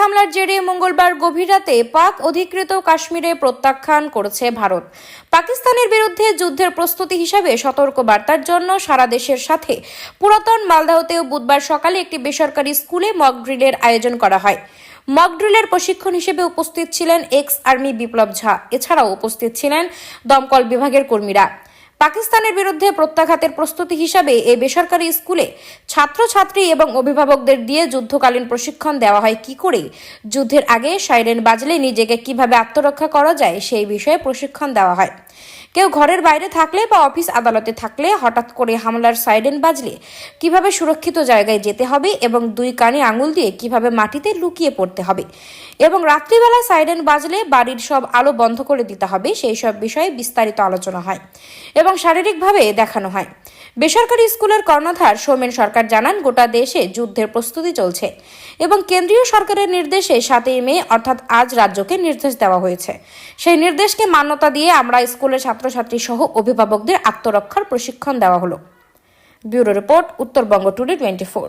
হামলার জেরে মঙ্গলবার গভীর রাতে পাক অধিকৃত কাশ্মীরে প্রত্যাখ্যান করেছে ভারত। পাকিস্তানের বিরুদ্ধে যুদ্ধের প্রস্তুতি হিসাবে সতর্ক বার্তার জন্য সারা দেশের সাথে পুরাতন মালদাহতেও বুধবার সকালে একটি বেসরকারি স্কুলে মক ড্রিলের আয়োজন করা হয়। মক ড্রিলের প্রশিক্ষণ হিসেবে উপস্থিত ছিলেন এক্স আর্মি বিপ্লব ঝা। এছাড়াও উপস্থিত ছিলেন দমকল বিভাগের কর্মীরা। পাকিস্তানের বিরুদ্ধে প্রত্যাঘাতের প্রস্তুতি হিসাবে এই বেসরকারি স্কুলে ছাত্রছাত্রী এবং অভিভাবকদের দিয়ে যুদ্ধকালীন প্রশিক্ষণ দেওয়া হয়। কি করে যুদ্ধের আগে সাইরেন বাজলে নিজেকে কীভাবে আত্মরক্ষা করা যায় সেই বিষয়ে প্রশিক্ষণ দেওয়া হয়। কেউ ঘরের বাইরে থাকলে বা অফিস আদালতে থাকলে হঠাৎ করে হামলার সাইডেন বাজলে কীভাবে সুরক্ষিত জায়গায় যেতে হবে এবং দুই কানে আঙুল দিয়ে কীভাবে মাটিতে লুকিয়ে পড়তে হবে এবং রাত্রিবেলা সাইডেন বাজলে বাড়ির সব আলো বন্ধ করে দিতে হবে, সেই সব বিষয়ে বিস্তারিত আলোচনা হয় এবং শারীরিকভাবে দেখানো হয়। বেসরকারি স্কুলের কর্ণধার সৌমেন সরকার জানান, গোটা দেশে যুদ্ধের প্রস্তুতি চলছে এবং কেন্দ্রীয় সরকারের নির্দেশে সাতই মে, অর্থাৎ আজ রাজ্যকে নির্দেশ দেওয়া হয়েছে। সেই নির্দেশকে মান্যতা দিয়ে আমরা স্কুলের ছাত্রছাত্রী সহ অভিভাবকদের আত্মরক্ষার প্রশিক্ষণ দেওয়া হলো। Bureau report, Uttarbanga today twenty four.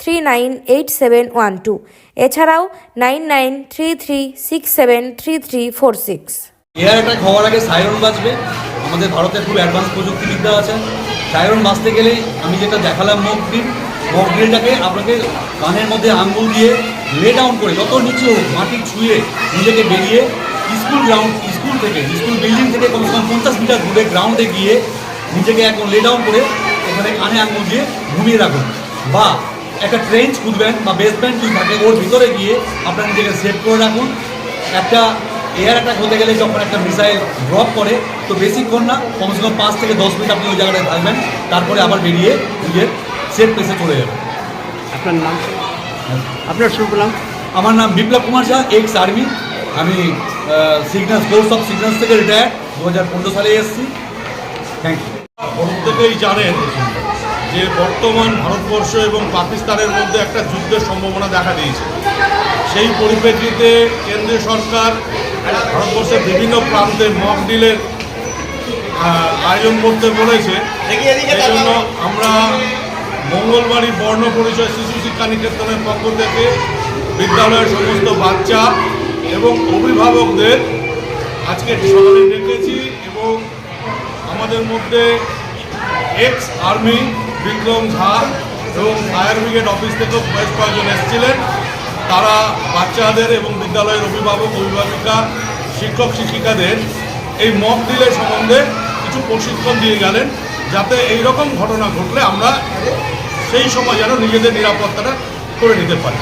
three nine eight seven one two এছাড়াও nine nine three three six seven three three four six air attack হওয়ার আগে সাইরন বাজবে। আমাদের ভারতে খুব অ্যাডভান্স প্রযুক্তিবিদ্যা আছে। সাইরন বাজতে গেলে আমি যেটা দেখালাম মক ড্রিল মক ড্রিলটাকে আপনাকে কানের মধ্যে আঙ্গুল দিয়ে লে ডাউন করে যত নিচে মাটি ছুঁয়ে নিজেকে বেরিয়ে স্কুল গ্রাউন্ড স্কুল থেকে স্কুল বিল্ডিং থেকে কমসে কম পঞ্চাশ মিটার দূরে গ্রাউন্ডে গিয়ে নিজেকে এখন লে ডাউন করে ওখানে কানে আঙ্গুল দিয়ে ঘুমিয়ে রাখুন। বা একটা ট্রেঞ্চ খুঁজবেন বা বেসমেন্ট যদি থাকে ওর ভিতরে গিয়ে আপনার নিজেকে সেভ করে রাখুন। একটা এয়ার অ্যাটাক হতে গেলে যখন একটা মিসাইল ড্রপ করে তো বেশিক্ষণ না কমসে কম পাঁচ থেকে দশ মিনিট আপনি ওই জায়গাটায় থাকবেন। তারপরে আবার বেরিয়ে নিজের সেফ প্লেসে চলে যাবেন। আপনার নাম? আপনার শুভ নাম আমার নাম বিপ্লব কুমার ঝা এক্স আর্মি আমি সিগন্যাস কোর্স অফ সিগন্যাস থেকে রিটায়ার দু হাজার পনেরো সালে এসেছি। থ্যাংক ইউ প্রত্যেকেই জানেন যে বর্তমান ভারতবর্ষ এবং পাকিস্তানের মধ্যে একটা যুদ্ধের সম্ভাবনা দেখা দিয়েছে। সেই পরিপ্রেক্ষিতে কেন্দ্রীয় সরকার ভারতবর্ষের বিভিন্ন প্রান্তে মক ডিলের আয়োজন করতে বলেছে। জন্য আমরা মঙ্গলবাড়ি বর্ণ পরিচয় শিশু শিক্ষা নিকেতনের পক্ষ থেকে বিদ্যালয়ের সমস্ত বাচ্চা এবং অভিভাবকদের আজকে সকালে ডেকেছি এবং আমাদের মধ্যে এক্স আর্মি বিক্রম ঝা এবং ফায়ার ব্রিগেড অফিস থেকেও বেশ কয়েকজন এসেছিলেন। তারা বাচ্চাদের এবং বিদ্যালয়ের অভিভাবক, অভিভাবিকা, শিক্ষক, শিক্ষিকাদের এই মক দিলে সম্বন্ধে কিছু প্রশিক্ষণ দিয়ে গেলেন, যাতে এই রকম ঘটনা ঘটলে আমরা সেই সময় যেন নিজেদের নিরাপত্তাটা করে নিতে পারি।